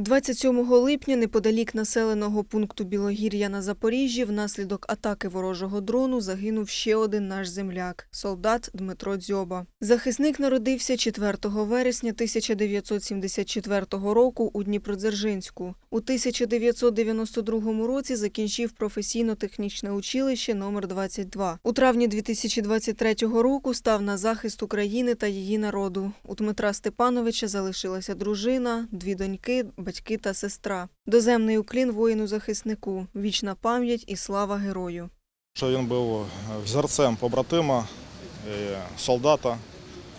27 липня неподалік населеного пункту Білогір'я на Запоріжжі внаслідок атаки ворожого дрону загинув ще один наш земляк – солдат Дмитро Дзьоба. Захисник народився 4 вересня 1974 року у Дніпродзержинську. У 1992 році закінчив професійно-технічне училище номер 22. У травні 2023 року став на захист України та її народу. У Дмитра Степановича залишилася дружина, дві доньки, батьки та сестра. Доземний уклін воїну-захиснику, вічна пам'ять і слава герою. Що він був взірцем побратима, солдата,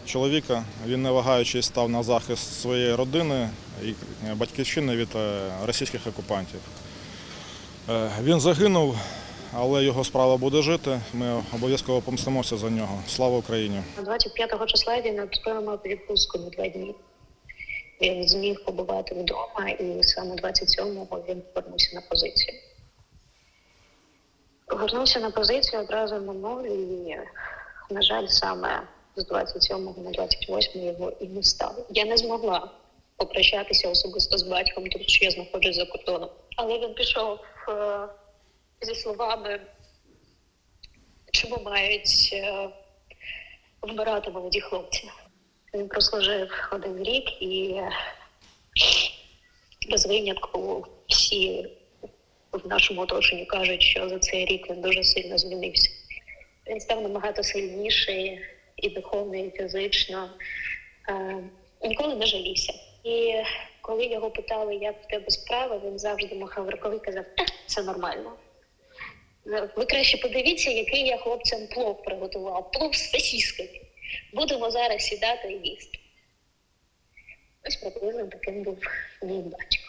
чоловіка. Він не вагаючись став на захист своєї родини і батьківщини від е, російських окупантів. Е, Він загинув, але його справа буде жити. Ми обов'язково помстимося за нього. Слава Україні! 25 числа він отримав відпустку на два дні. Він зміг побувати вдома, і саме 27-го він повернувся на позицію. Повернувся на позицію одразу на нуль, і, на жаль, саме з 27 на 28 його і не стало. Я не змогла попрощатися особисто з батьком, тому що я знаходжусь за кордоном. Але він пішов е, зі словами, чому мають е, вмирати молоді хлопці. Він прослужив один рік і без винятку всі в нашому оточенні кажуть, що за цей рік він дуже сильно змінився. Він став набагато сильніший і духовно, і фізично. Е, ніколи не жалівся. І коли його питали, як в тебе справи, він завжди махав руками і казав, «Та, це нормально. Ви краще подивіться, який я хлопцям плов приготував. Плов з сосісками. Будемо зараз сідати і їсти. Ось приблизно таким був мій батько.